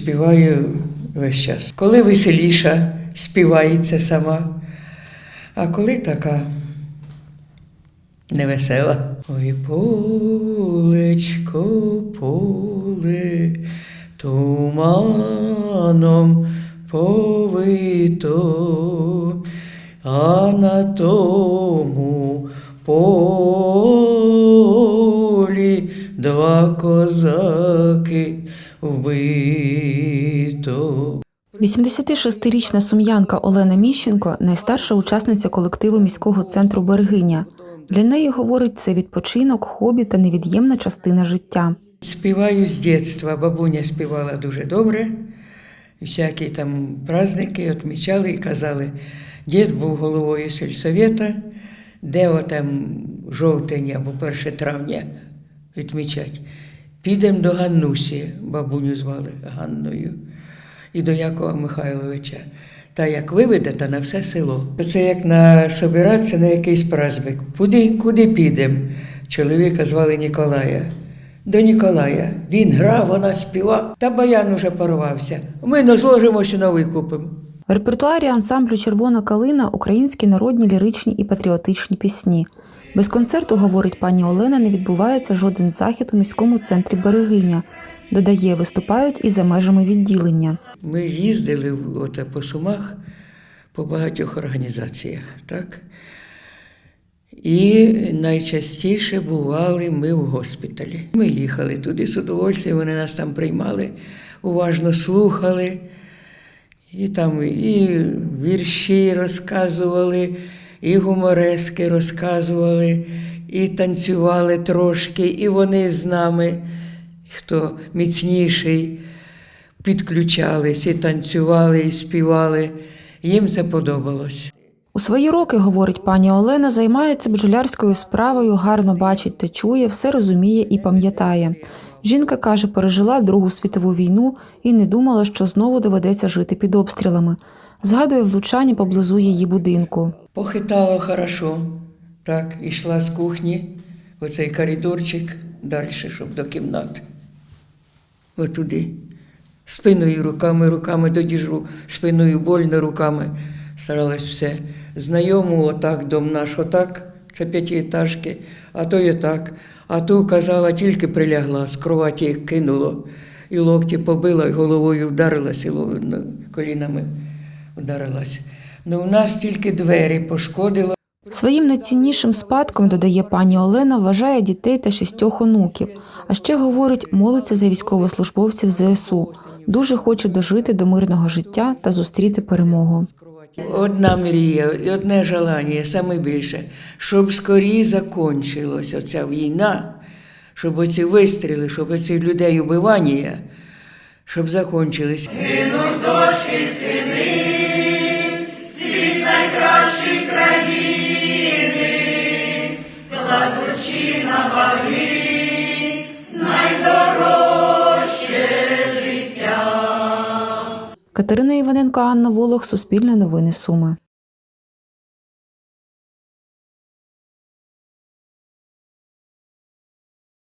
співаю весь час. Коли веселіша, співається сама, а коли така невесела. Ой, полечко, поле, туманом повито, а на тому полі два козаки вбито. 86-річна сум'янка Олена Міщенко найстарша учасниця колективу міського центру Берегиня. Для неї, говорить, це відпочинок, хобі та невід'ємна частина життя. Співаю з дитинства. Бабуня співала дуже добре. Всякі там праздники відмічали і казали, дід був головою сільсовета, де отам жовтень або 1 травня відмічать. Підемо до Ганнусі, бабуню звали Ганною, і до Якова Михайловича. Та як виведете на все село. Це як на собиратися на якийсь праздник. Куди, куди підемо? Чоловіка звали Ніколая. До Ніколая. Він грав, вона співав, та баян уже порвався. Ми не зложимося новий купимо. В репертуарі ансамблю Червона калина українські народні ліричні і патріотичні пісні. Без концерту, говорить пані Олена, не відбувається жоден захід у міському центрі Берегиня. Додає, виступають і за межами відділення. Ми їздили оте по Сумах по багатьох організаціях, так? І найчастіше бували ми в госпіталі. Ми їхали туди з удовольствием, вони нас там приймали, уважно слухали. І там і вірші розказували, і гуморески розказували, і танцювали трошки, і вони з нами, хто міцніший, підключались, і танцювали, і співали. Їм це подобалось. У свої роки, говорить пані Олена, займається бджолярською справою, гарно бачить та чує, все розуміє і пам'ятає. Жінка каже, пережила Другу світову війну і не думала, що знову доведеться жити під обстрілами. Згадує влучання поблизу її будинку. Похитало хорошо. Так, ішла з кухні, в оцей коридорчик далі, щоб до кімнати. Отуди. Спиною, руками, руками до діжу, спиною больно, руками. Старалась все. Знайому отак, дом наш, отак, це п'ятиэтажки, а то і так. А ту казала, тільки прилягла, з кроваті їх кинуло, і локті побила, і головою вдарилась, і колінами вдарилась. Ну, у нас тільки двері пошкодило. Своїм найціннішим спадком, додає пані Олена, вважає дітей та шістьох онуків. А ще говорить, молиться за військовослужбовців ЗСУ. Дуже хоче дожити до мирного життя та зустріти перемогу. Одна мрія і одне желання, саме більше, щоб скорі закінчилася оця війна, щоб оці вистріли, щоб оці людей убивання, щоб закінчились. Катерина Іваненко, Анна Волох, Суспільне новини Суми.